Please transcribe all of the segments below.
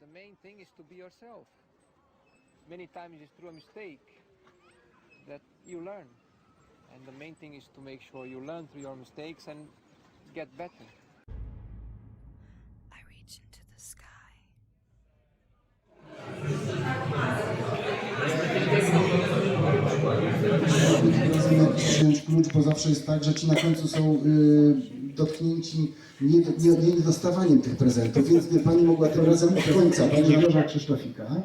the main thing is to be yourself. Many times it's through a mistake that you learn. And the main thing is to make sure you learn through your mistakes and get better. Wziąć klucz, bo zawsze jest tak, że ci na końcu są y, dotknięci nie, nie, nie dostawaniem tych prezentów, więc gdyby Pani mogła tym razem od końca, Pani Grzegorza Krzysztofika,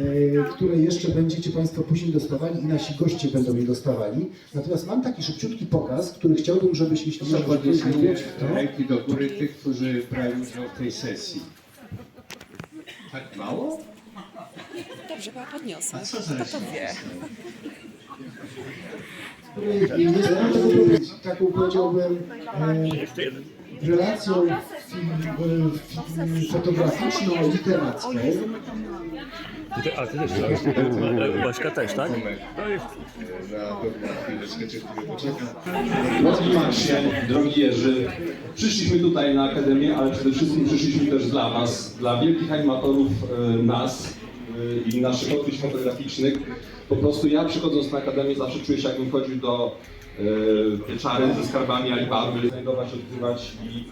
y, które jeszcze będziecie Państwo później dostawali i nasi goście będą je dostawali. Natomiast mam taki szybciutki pokaz, który chciałbym, żebyś, jeśli to. ręki do góry tych, którzy brają udział w tej sesji. Tak mało? Dobrze, chyba podniosę. A co za Kto to wie? I jest taką powiedziałbym e, relacją film, fotograficzną, literacką. Ty, a ty też Baśka też, tak? Drogi Maxie, drogi Jerzy, przyszliśmy tutaj na Akademię, ale przede wszystkim przyszliśmy też dla Was, dla wielkich animatorów e, nas i naszych odkryć fotograficznych. Po prostu ja przychodząc na Akademię zawsze czuję się jakbym chodził do pieczary ze skarbami Alibaby, znajdować, odkrywać i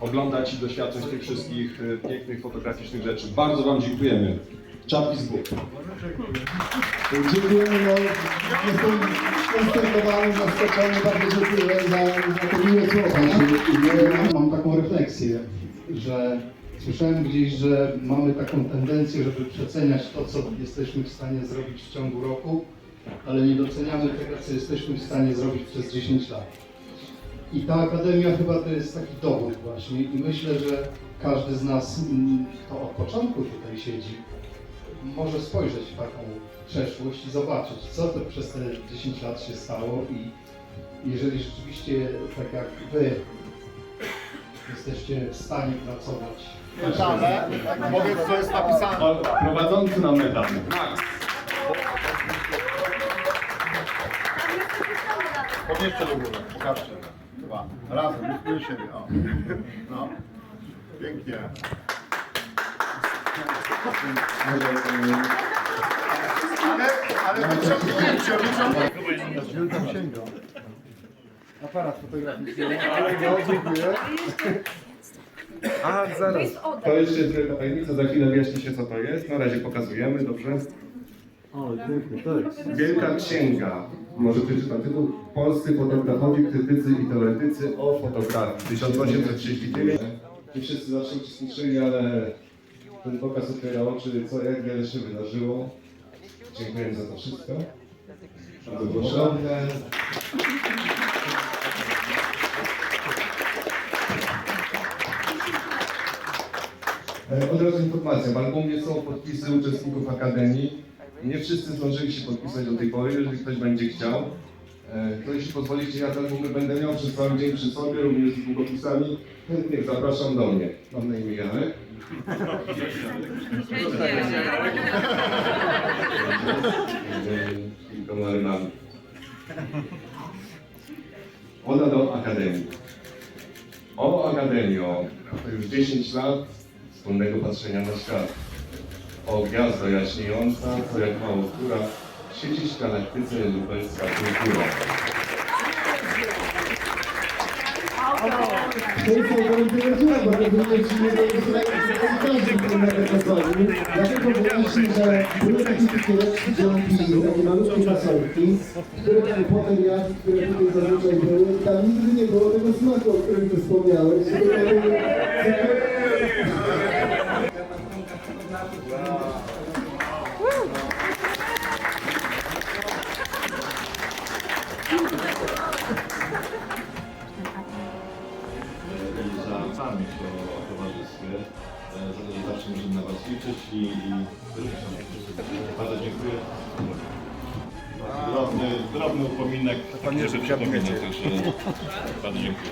oglądać i doświadczać tych wszystkich e, pięknych fotograficznych rzeczy. Bardzo Wam dziękujemy. Czapki z góry. Dziękujemy, no, jestem skonsternowany, zaskoczony, bardzo dziękuję za, za te miłe słowa. Ja mam taką refleksję, że słyszałem gdzieś, że mamy taką tendencję, żeby przeceniać to, co jesteśmy w stanie zrobić w ciągu roku, ale nie doceniamy tego, co jesteśmy w stanie zrobić przez 10 lat. I ta akademia chyba to jest taki dowód właśnie i myślę, że każdy z nas, mm, kto od początku tutaj siedzi, może spojrzeć w taką przeszłość i zobaczyć, co to przez te 10 lat się stało i jeżeli rzeczywiście, tak jak Wy, jesteście w stanie pracować. Medale. Powiedz, co jest napisane. Prowadzący na medal. Podnieście do góry, pokażcie. Dwa. Razem, mówmy siebie. O. No. Pięknie. Ale, ale wyciągnięcie, wyciągnięcie. Aparat fotograficzny. No, dziękuję. A, zaraz. To jeszcze jest wielka tajemnica, za chwilę wyjaśni się co to jest. Na razie pokazujemy, dobrze? Wielka Księga, może przeczytam tytuł, Polscy fotografowie, krytycy i teoretycy o fotografii, 1839. Nie wszyscy zawsze uczestniczyli, ale ten pokaz otwiera oczy, co, jak wiele się wydarzyło. Dziękuję za to wszystko. E, Od razu informacja, w albumie są podpisy uczestników Akademii. Nie wszyscy zdążyli się podpisać do tej pory, jeżeli ktoś będzie chciał. E, To jeśli pozwolicie, ja te albumy będę miał przez cały dzień przy sobie, również z długopisami. Chętnych zapraszam do mnie. Mam na imię Janek. E, Kilkoma rymami. Oda do Akademii. O Akademio, to już 10 lat wspólnego patrzenia na świat. O gwiazdo jaśniejąca, to jak mało która, siedzieć w galaktyce lubelska kultura. To jest organizacja, bo rozumiem, że nie będzie. Dlatego powiedzieliśmy, że były takie cukiereczki dzięki takie malutkie fasolki, które tam potem jadł, które tutaj zazwyczaj były. Tam nigdy nie było tego smaku, o którym ty wspomniałeś. i że zawsze możemy na Was liczyć i, i bardzo dziękuję. Drobny, drobny upominek. Panie, że przypomina też. e, Bardzo dziękuję.